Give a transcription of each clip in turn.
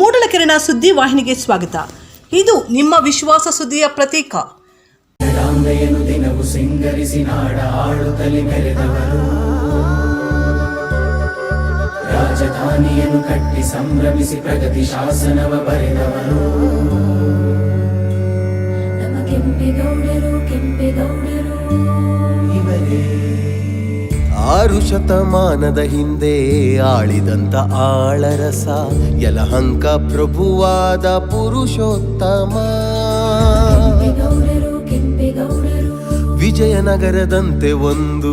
ಮೂಡಲಕೆರೆನ ಸುದ್ದಿ ವಾಹಿನಿಗೆ ಸ್ವಾಗತ. ಇದು ನಿಮ್ಮ ವಿಶ್ವಾಸ ಸುದ್ದಿಯ ಪ್ರತೀಕ. ದಿನವು ಸಿಂಗರಿಸಿ ನಾಡ ಆಳುತ್ತಲಿ ಮೆರೆದವರು. ರಾಜಧಾನಿಯನ್ನು ಕಟ್ಟಿ ಸಂಭ್ರಮಿಸಿ ಪ್ರಗತಿ ಶಾಸನವ ಬರೆದವರು. ನಮ್ಮ ಕೆಂಪೆಗೌಡರು ಕೆಂಪೇಗೌಡರು ಆರು ಶತಮಾನದ ಹಿಂದೆ ಆಳಿದಂತ ಆಳರಸ ಯಲಹಂಕ ಪ್ರಭುವಾದ ಪುರುಷೋತ್ತಮ. ವಿಜಯನಗರದಂತೆ ಒಂದು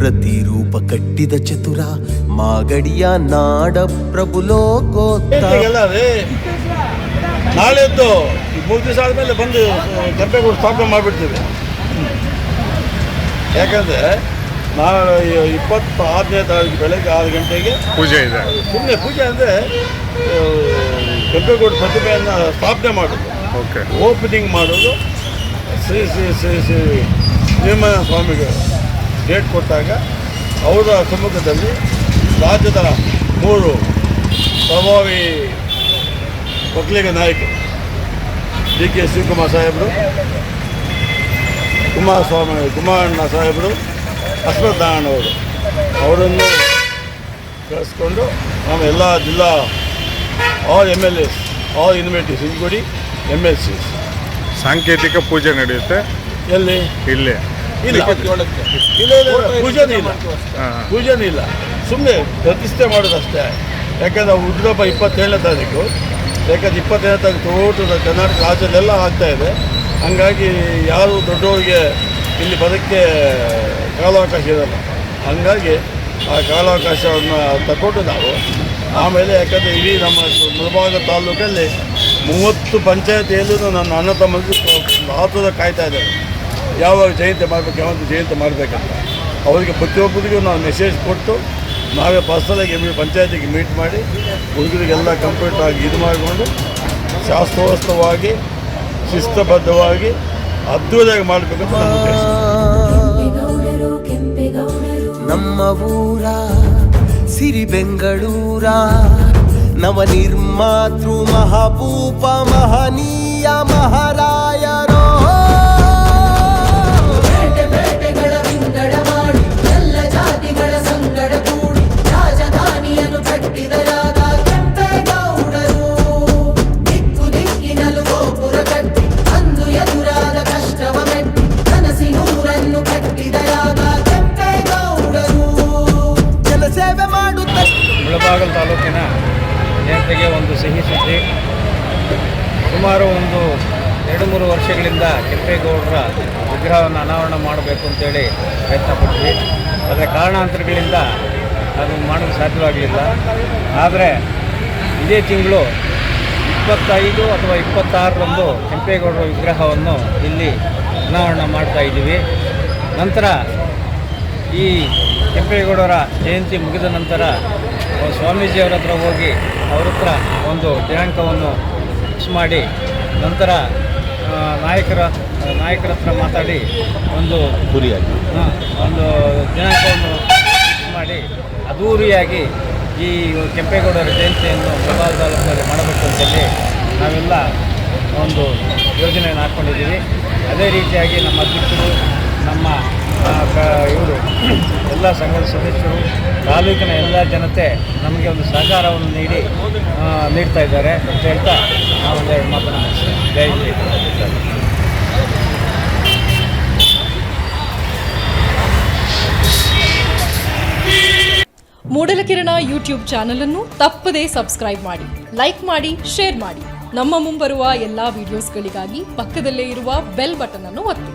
ಪ್ರತಿರೂಪ ಕಟ್ಟಿದ ಚತುರ ಮಾಗಡಿಯ ನಾಡ ಪ್ರಭು ಲೋಕೋತ್ತ. ನಾಳೆದ್ದು ಈ ಮೂರು ದಿವಸ ಆದಮೇಲೆ ಬಂದು ಕೆಂಪೇಗೌಡ ಸ್ಥಾಪನೆ ಮಾಡಿಬಿಡ್ತೀವಿ. ಯಾಕಂದರೆ ನಾಳೆ ಇಪ್ಪತ್ತು ಆರನೇ ತಾರೀಕು ಬೆಳಗ್ಗೆ ಆರು ಗಂಟೆಗೆ ಪೂಜೆ ಇದೆ. ಸುಮ್ಮನೆ ಪೂಜೆ ಅಂದರೆ ಕೆಂಪೇಗೌಡ ಪ್ರತಿಮೆಯನ್ನು ಸ್ಥಾಪನೆ ಮಾಡೋದು. ಓಕೆ. ಓಪನಿಂಗ್ ಮಾಡೋದು. ಶ್ರೀ ಶ್ರೀ ಶ್ರೀ ಶ್ರೀ ಶ್ರೀಮನ ಸ್ವಾಮಿಗೆ ಡೇಟ್ ಕೊಟ್ಟಾಗ ಅವರ ಸಮ್ಮುಖದಲ್ಲಿ ರಾಜ್ಯದ ಮೂರು ಪ್ರಭಾವಿ ಒಕ್ಕಲಿಗ ನಾಯಕರು ಡಿ ಕೆ ಶಿವಕುಮಾರ್ ಸಾಹೇಬರು ಕುಮಾರಸ್ವಾಮಿ ಕುಮಾರಣ್ಣ ಸಾಹೇಬರು ಅಶ್ವಥ್ ನಾರಾಯಣವರು ಅವರನ್ನು ಕಳಿಸ್ಕೊಂಡು ನಮ್ಮ ಎಲ್ಲ ಜಿಲ್ಲಾ all M L S all ಇನ್ವೆಂಟಿವ್ಸ್ ಸಿಂಗುಡಿ ಎಂ ಎಲ್ ಸಿ ಸಾಂಕೇತಿಕ ಪೂಜೆ ನಡೆಯುತ್ತೆ? ಎಲ್ಲಿ? ಇಲ್ಲೇ. ಇಲ್ಲ. ಇಲ್ಲ ಇಲ್ಲ ಪೂಜೆ ಇಲ್ಲ. ಸುಮ್ಮನೆ ಪ್ರತಿಷ್ಠೆ ಮಾಡೋದಷ್ಟೇ. ಯಾಕಂದ್ರೆ ಉದ್ರಪ್ಪ ಇಪ್ಪತ್ತೇಳನೇ ತಾರೀಕು. ಯಾಕಂದ್ರೆ ಇಪ್ಪತ್ತೇಳನೇ ತಾರೀಕು ಟೋಟಲ್ ಕರ್ನಾಟಕ ರಾಜ್ಯದೆಲ್ಲ ಆಗ್ತಾ ಇದೆ. ಹಂಗಾಗಿ ಯಾರು ದೊಡ್ಡವರಿಗೆ ಇಲ್ಲಿ ಬರೋಕ್ಕೆ ಕಾಲಾವಕಾಶ ಇರಲ್ಲ ಹಂಗಾಗಿ ಆ ಕಾಲಾವಕಾಶವನ್ನು ತಗೊಂಡು ನಾವು, ಆಮೇಲೆ ಯಾಕಂದರೆ ಇಡೀ ನಮ್ಮ ಮುಳಬಾಗ ತಾಲೂಕಲ್ಲಿ ಮೂವತ್ತು ಪಂಚಾಯತಿಯಲ್ಲೂ ನನ್ನ ಅಣ್ಣ ತಮ್ಮಲ್ಲಿ ಮಹತ್ವದ ಕಾಯ್ತಾ ಇದ್ದಾರೆ. ಯಾವಾಗ ಜಯಂತಿ ಮಾಡಬೇಕು, ಯಾವಾಗ ಜಯಂತಿ ಮಾಡಬೇಕಂತ. ಅವರಿಗೆ ಪ್ರತಿಯೊಬ್ಬರಿಗೂ ನಾವು ಮೆಸೇಜ್ ಕೊಟ್ಟು, ನಾವೇ ಪರ್ಸನಾಗಿ ಎಂ ಪಂಚಾಯತಿಗೆ ಮೀಟ್ ಮಾಡಿ, ಹುಡುಗರಿಗೆಲ್ಲ ಕಂಪ್ಲೀಟ್ ಆಗಿ ಇದು ಮಾಡಿಕೊಂಡು ಶಾಸ್ತ್ರೋತ್ಸವವಾಗಿ ಶಿಸ್ತಬದ್ಧವಾಗಿ, ಅದ್ಭುತವಾಗಿ ಮಾಡಬೇಕಂತ ನಮ್ಮ ನಮ್ಮ ಊರ ಸಿರಿ ಬೆಂಗಳೂರ ನವ ನಿರ್ಮಾತೃ ಮಹಾಭೂಪ ಮಹನೀಯ ಮಹಾರಾಯರೋ ಮುಳಬಾಗಲ್ ತಾಲೂಕಿನ ಜನತೆಗೆ ಒಂದು ಸಿಹಿ ಸುದ್ದಿ. ಸುಮಾರು ಒಂದು ಎರಡು ಮೂರು ವರ್ಷಗಳಿಂದ ಕೆಂಪೇಗೌಡರ ವಿಗ್ರಹವನ್ನು ಅನಾವರಣ ಮಾಡಬೇಕು ಅಂತೇಳಿ ಪ್ರಯತ್ನ ಪಟ್ವಿ ಆದರೆ ಕಾರಣಾಂತರಗಳಿಂದ ಅದು ಮಾಡಲು ಸಾಧ್ಯವಾಗಲಿಲ್ಲ. ಆದರೆ ಇದೇ ತಿಂಗಳು ಇಪ್ಪತ್ತೈದು ಅಥವಾ ಇಪ್ಪತ್ತಾರರಂದು ಕೆಂಪೇಗೌಡರ ವಿಗ್ರಹವನ್ನು ಇಲ್ಲಿ ಅನಾವರಣ ಮಾಡ್ತಾ ಇದ್ದೀವಿ. ನಂತರ ಈ ಕೆಂಪೇಗೌಡರ ಜಯಂತಿ ಮುಗಿದ ನಂತರ ಸ್ವಾಮೀಜಿಯವರ ಹತ್ರ ಹೋಗಿ ಅವ್ರ ಹತ್ರ ಒಂದು ದಿನಾಂಕವನ್ನು ಫಿಕ್ಸ್ ಮಾಡಿ ನಂತರ ನಾಯಕರ ನಾಯಕರ ಹತ್ರ ಮಾತಾಡಿ ಒಂದು ಗುರಿಯಾಗಿ ಒಂದು ದಿನಾಂಕವನ್ನು ಫಿಕ್ಸ್ ಮಾಡಿ ಅದೂರಿಯಾಗಿ ಈ ಕೆಂಪೇಗೌಡರ ಜಯಂತಿಯನ್ನು ಮೊಬೈಲ್ ತಾಲೂಕಿನಲ್ಲಿ ಮಾಡಬೇಕು ಅಂತೇಳಿ ನಾವೆಲ್ಲ ಒಂದು ಯೋಜನೆಯನ್ನು ಹಾಕ್ಕೊಂಡಿದ್ದೀವಿ ಅದೇ ರೀತಿಯಾಗಿ ನಮ್ಮ ಅಧ್ಯಕ್ಷರು ನಮ್ಮ ಇವರು ಎಲ್ಲ ಸಂಘದ ಸದಸ್ಯರು, ತಾಲೂಕಿನ ಎಲ್ಲ ಜನತೆ ನಮಗೆ ಒಂದು ಸಹಕಾರವನ್ನು ನೀಡಿ ನೀಡ್ತಾ ಇದ್ದಾರೆ ಅಂತ ಹೇಳ್ತಾ ನಾವು ಎರಡು ಮಾತನ್ನು ಜೈ ಮೂಡಲಕಿರಣ ಯೂಟ್ಯೂಬ್ ಚಾನಲ್ ಅನ್ನು ತಪ್ಪದೇ ಸಬ್ಸ್ಕ್ರೈಬ್ ಮಾಡಿ, ಲೈಕ್ ಮಾಡಿ, ಶೇರ್ ಮಾಡಿ. ನಮ್ಮ ಮುಂಬರುವ ಎಲ್ಲಾ ವಿಡಿಯೋಸ್ಗಳಿಗಾಗಿ ಪಕ್ಕದಲ್ಲೇ ಇರುವ ಬೆಲ್ ಬಟನ್ ಅನ್ನು ಒತ್ತಿ.